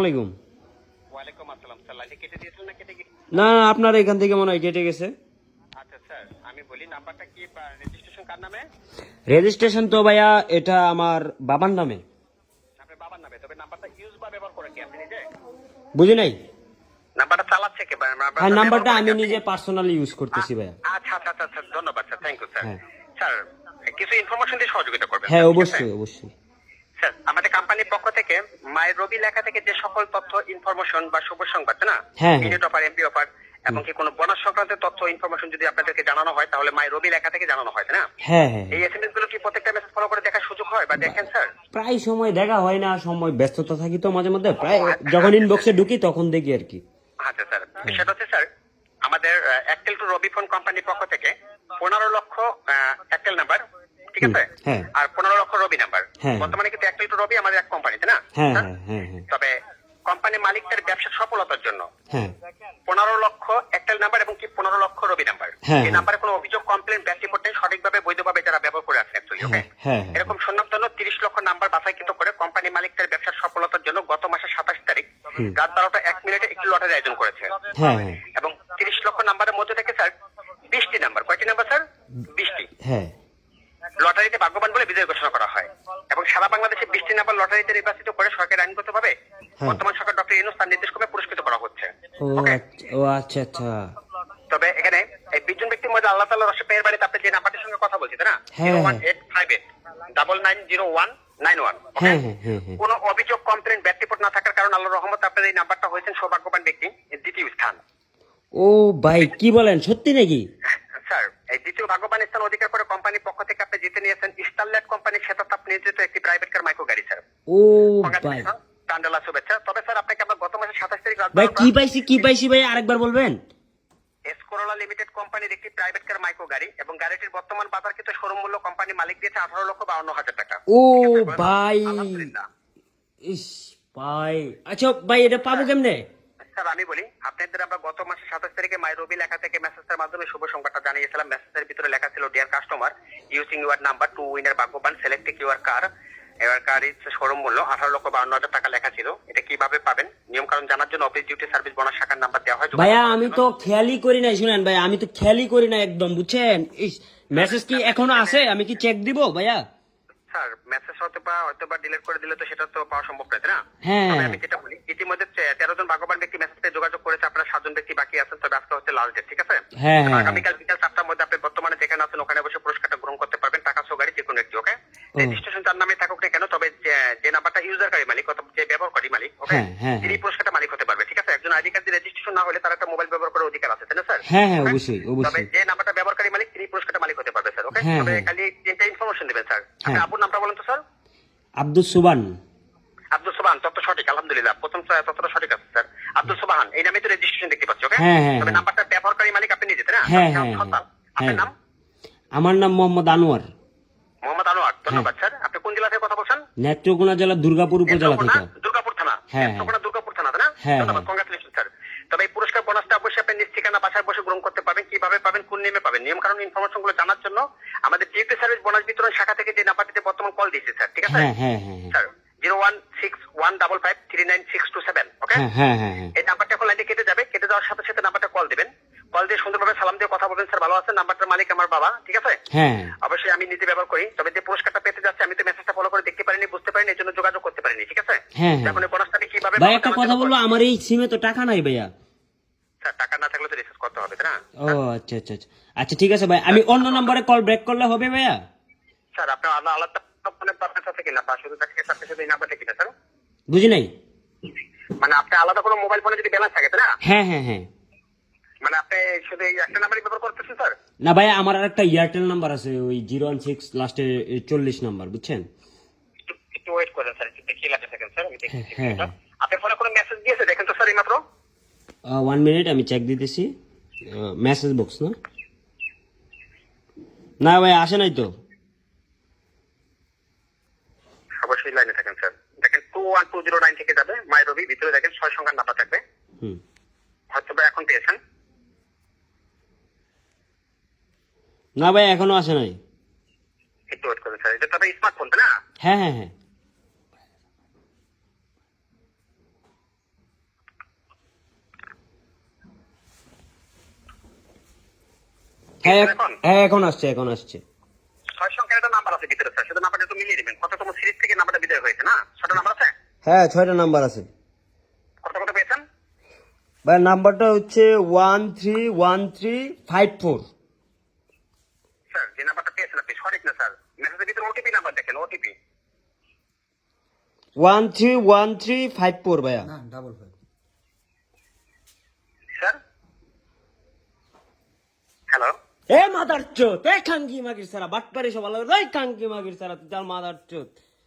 আলাইকুম। ওয়ালাইকুম আসসালাম স্যার লাইনে কেটে দিয়েছিলেন না কেটে গেছে না না আপনার এখান থেকে মনে হয় কেটে গেছে। আচ্ছা স্যার আমি বলি নাম্বারটা কি? রেজিস্ট্রেশন কার নামে? রেজিস্ট্রেশন তো ভাইয়া এটা আমার বাবার নামে। আপনার বাবার নামে তবে নাম্বারটা ইউজ বা ব্যবহার করেন কি আপনি নিজে? বুঝি নাই? নাম্বারটা চালাচ্ছে কি হ্যাঁ নাম্বারটা আমি নিজে পার্সোনালি ইউজ করতেছি ভাইয়া। আচ্ছা আচ্ছা আচ্ছা ধন্যবাদ স্যার থ্যাংক ইউ স্যার। হ্যাঁ। স্যার কিছু ইনফরমেশন দিয়ে সহযোগিতা করবেন হ্যাঁ? অবশ্যই অবশ্যই। স্যার আমাদের কোম্পানির পক্ষ থেকে মায়ের রবি লেখা থেকে যে সকল তথ্য ইনফরমেশন বা শুভ সংবাদ না? হ্যাঁ, হ্যাঁ। মিনিট অফার এমপি অফার এবং কি কোনো বোনাস সংক্রান্ত তথ্য ইনফরমেশন যদি আপনাদেরকে জানানো হয় তাহলে মায়ের রবি লেখা থেকে জানানো হয় না? হ্যাঁ হ্যাঁ। এই এসএমএসগুলো কি প্রত্যেকটা মেসেজ ফলো করে দেখার সুযোগ হয় বা দেখেন স্যার? প্রায় সময় দেখা হয় না সময় ব্যস্ততা থাকি তো মাঝে মধ্যে প্রায় যখন ইনবক্সে ঢুকি তখন দেখি আর কি। আচ্ছা স্যার। বিষয়টা হচ্ছে স্যার আমাদের একটেল টু রবি ফোন কোম্পানির পক্ষ থেকে পনেরো লক্ষ একটেল নাম্বার ঠিক আছে? হ্যাঁ। আর পনেরো লক্ষ রবি নাম্বার। হ্যাঁ। বর্তমানে কিন্তু একটেল টু রবি আমাদের এক কোম্পানি না? হ্যাঁ তবে কোম্পানি মালিকদের ব্যবসার সফলতার জন্য পনেরো লক্ষ একটেল নাম্বার এবং কি পনেরো লক্ষ রবি নাম্বার এই। নাম্বারে কোনো অভিযোগ কমপ্লেন ব্যাক রিপোর্ট সঠিকভাবে বৈধভাবে যারা ব্যবহার করে আছে অ্যাকচুয়ালি ওকে হ্যাঁ, হ্যাঁ, হ্যাঁ। তিরিশ লক্ষ নাম্বার বাছাইকৃত করে কোম্পানি মালিকদের ব্যবসার সফলতার জন্য গত মাসের সাতাশ তারিখ রাত বারোটা এক মিনিটে একটি লটারি আয়োজন করেছে হ্যাঁ হ্যাঁ এবং তিরিশ লক্ষ নাম্বারের মধ্যে থেকে স্যার বিশটি নাম্বার কয়টি নাম্বার স্যার বিশটি হ্যাঁ লটারিতে ভাগ্যবান বলে বিজয় ঘোষণা করা হয়। এবং সারা বাংলাদেশে বিশটি নাম্বার লটারিতে নির্বাচিত করে সরকার আইনগতভাবে হ্যাঁ। বর্তমান সরকার ডক্টর ইউনুস তার নির্দেশ ক্রমে পুরস্কৃত করা হচ্ছে। ও আচ্ছা আচ্ছা আচ্ছা। তবে এখানে এই বিশজন ব্যক্তির মধ্যে আল্লাহ তাল্লাহ রসে পেয়ের বাড়িতে আপনি যে নাম্বারটির সঙ্গে কথা বলছি তাই না? Zero one. Eight five eight double nine zero one nine one কোনো অভিযোগ কমপ্লেন ব্যক্তিপট না থাকার কারণে আল্লাহ রহমত আপনার এই নাম্বারটা হয়েছেন সৌভাগ্যবান ব্যক্তি দ্বিতীয় স্থান। ও ভাই কি বলেন? সত্যি নাকি? এই দ্বিতীয় ভাগ্যবান স্থান অধিকার করে কোম্পানির পক্ষ থেকে আপনি জিতে নিয়েছেন। স্টারলাইট কোম্পানির শ্বেতাতাপ নিয়োজিত একটি প্রাইভেট কার মাইক্রো গাড়ি স্যার ও ভাই। Congratulations, শুভেচ্ছা। তবে স্যার আপনাকে আমরা গত মাসের সাতাশ তারিখ ভাই কি পাইছি কি পাইছি ভাই আরেকবার বলবেন? এসকোরোলা লিমিটেড কোম্পানির একটি প্রাইভেট কার মাইক্রো গাড়ি এবং গাড়িটির বর্তমান বাজারকৃত শোরুম মূল্য কোম্পানি মালিক দিয়েছে আঠারো লক্ষ বাউন্ন হাজার টাকা। ও ভাই। ইস ভাই। আচ্ছা ভাই এটা পাবো কেমনে? স্যার, আমি বলি, আপনাদের আমরা গত মাসে সাতাশ তারিখে মাই রবি লেখা থেকে মেসেজের মাধ্যমে শুভ সংবাদটা জানিয়েছিলাম। মেসেজের ভিতরে লেখা ছিল dear customer using your number to winner ভাগ্যবান সিলেক্ট ইউর কার এবার ইস শোরুম মূল্য, আঠারো লক্ষ বাউন্ন হাজার টাকা লেখা ছিল। এটা কীভাবে পাবেন? নিয়ম কারণ জানার জন্য অফিস ডিউটি সার্ভিস বোনাস শাখার নাম্বার দেওয়া হয়। ভাইয়া, আমি তো খেয়ালই করি নাই, শুনেন ভাই আমি তো খেয়ালই করি না একদম, বুঝছেন? মেসেজ কি এখনও আছে? আমি কি চেক দিব, ভাইয়া? স্যার মেসেজ হয়তো বা হয়তো বা ডিলিট করে দিলে তো সেটা তো পাওয়া সম্ভব নয় না? হ্যাঁ। আমি যেটা বলি ইতিমধ্যে তেরো জন ভাগ্যবান ব্যক্তি মেসেজ পেয়ে যোগাযোগ করেছে আপনার সাতজন ব্যক্তি বাকি আছেন তবে আজকে হচ্ছে লাস্ট ডেট ঠিক আছে? হ্যাঁ, হ্যাঁ। আগামীকাল বিকাল চারটার মধ্যে আপনি বর্তমানে যেখানে আছেন ওখানে বসে পুরস্কারটা গ্রহণ করতে পারবেন টাকা সহ গাড়ি যে কোনো একটি ওকে রেজিস্ট্রেশন যার নামে থাকুক না কেন তবে যে- নাম্বারটা ইউজারকারী মালিক অথবা যে ব্যবহারকারী মালিক ওকে হ্যাঁ, হ্যাঁ, তিনি পুরস্কারটা মালিক হতে পারবে ঠিক আছে? একজন আইডি কার্ড রেজিস্ট্রেশন না হলে তার একটা মোবাইল ব্যবহার করার অধিকার আছে তাই না স্যার? হ্যাঁ, হ্যাঁ, Okay? অবশ্যই, তবে যে নাম্বারটা ব্যবহারকারী মালিক তিনি পুরস্কারটা মালিক হতে পারবে স্যার ওকে তবে হ্যাঁ। খালি তিনটা ইনফরমেশন দিবেন স্যার আপনি হ্যাঁ। আপুর নামটা বলেন তো স্যার? আব্দুল সুবান। আব্দুল সুবাহান তথ্য সঠিক আলহামদুলিল্লাহ। প্রথম সঠিক আছে স্যার। আব্দুল সুবাহান এই নামে তো রেজিস্ট্রেশন দেখতে পাচ্ছি ওকে হ্যাঁ, হ্যাঁ, তবে হ্যাঁ। নাম্বারটা ব্যবহারকারী মালিক আপনি নিজে না? হ্যাঁ। আপনার নাম? আমার নাম মোহাম্মদ আনোয়ার। মোহাম্মদ আনোয়ার ধন্যবাদ স্যার। আপনি কোন জেলা থেকে কথা বলছেন? নেত্রকোনা জেলা দুর্গাপুর উপজেলা থেকে। দুর্গাপুর থানা। হ্যাঁ, দুর্গাপুর থানা না? হ্যাঁ, ধন্যবাদ। Congratulation sir. তবে এই পুরস্কার বোনাসটা অবশ্যই আপনি নিজ ঠিকানা বাসায় বসে গ্রহণ করতে পারবেন কীভাবে পাবেন কোন নিয়মে পাবেন? নিয়ম কারণ ইনফরমেশনগুলো জানার জন্য আমাদের টিউপি সার্ভিস বোনাস বিতরণ শাখা থেকে যে নাম্বারটিতে বর্তমান কল দিয়েছে স্যার ঠিক আছে হ্যাঁ হ্যাঁ হ্যাঁ হ্যাঁ। Zero one six one double five three nine six two seven okay হ্যাঁ হ্যাঁ হ্যাঁ হ্যাঁ। এই নাম্বারটা এখন লাইনে কেটে যাবে কেটে যাওয়ার সাথে সাথে নাম্বারটা কল দিবেন। কল দিয়ে সুন্দরভাবে সালাম দিয়ে কথা বলবেন স্যার ভালো আছেন? নাম্বারটার মালিক আমার বাবা ঠিক আছে? হ্যাঁ অবশ্যই আমি নিজে ব্যবহার করি। তবে যে পুরস্কারটা পেতে যাচ্ছে আমি তো মেসেজটা ফলো করে দেখতে পারিনি বুঝতে পারিনি এই জন্য যোগাযোগ করতে পারিনি ঠিক আছে? হ্যাঁ, হ্যাঁ। এখন এই কীভাবে ভাই একটা কথা বলব আমার এই সিমে তো টাকা নাই ভাইয়া। স্যার টাকা না থাকলে তো রিসার্চ করতে হবে না? ও আচ্ছা আচ্ছা আচ্ছা। আচ্ছা ঠিক আছে ভাই আমি অন্য নম্বরে কল ব্রেক করলে হবে ভাইয়া? স্যার আপনার আলাদা ফোনের আছে কিনা? বা শুধু সাথে সাথে এই নাম্বারটা কিনা স্যার বুঝি নাই? মানে আপনি আলাদা কোনো মোবাইল ফোনে যদি ব্যালেন্স থাকে তাই না? হ্যাঁ হ্যাঁ হ্যাঁ। মানে আপনি শুধু এই একটা নাম্বারই ব্যবহার করতেছেন স্যার না ভাই আমার এয়ারটেল নাম্বার আছে ওই জিরো ওয়ান সিক্স লাস্টে চল্লিশ নাম্বার বুঝছেন? একটু ওয়েট করেন স্যার একটু লাগে থাকেন স্যার আমি দেখছি হ্যাঁ, হ্যাঁ। আপনি ফোনে কোনো মেসেজ দিয়েছে দেখেন তো স্যার এই মাত্র। ওয়ান মিনিট আমি চেক দিতেছি। মেসেজ বক্স না? না ভাই আসে নাই তো। লাইনে থাকেন স্যার দেখেন two one two zero nine থেকে যাবে মাইরবি ভিতরে দেখেন ছয় সংখ্যার নাম্বার থাকবে। হয়তো ভাই এখন পেয়েছেন। না ভাই এখনও আসে নাই। একটু ওয়েট করুন স্যার এটা তবে স্মার্টফোন না? হ্যাঁ হ্যাঁ হ্যাঁ। হ্যাঁ, হ্যাঁ এখন আসছে এখন আসছে। একটু মিলিয়ে দিবেন। কততম সিরিজ থেকে নাম্বারটা বিদায় হয়েছে না? ছটা নাম্বার আছে? হ্যাঁ ছয়টা নাম্বার আছে। কত কত পেয়েছেন? ভাই নাম্বারটা হচ্ছে one three one three five four. Sir যে নাম্বারটা পেয়েছেন আপনি সঠিক না স্যার? মেসেজের ভিতরে ওটিপি নাম্বার দেখেন OTP one three one three five four ভাইয়া। ডাবল ফাইভ স্যার হ্যালো এ মাদার চোত এ কাঙ্কি মাগির সারা বাটপারে সব আলাদা ওই খাঙ্কি মাগির সারা, তুই তার মাদার চোত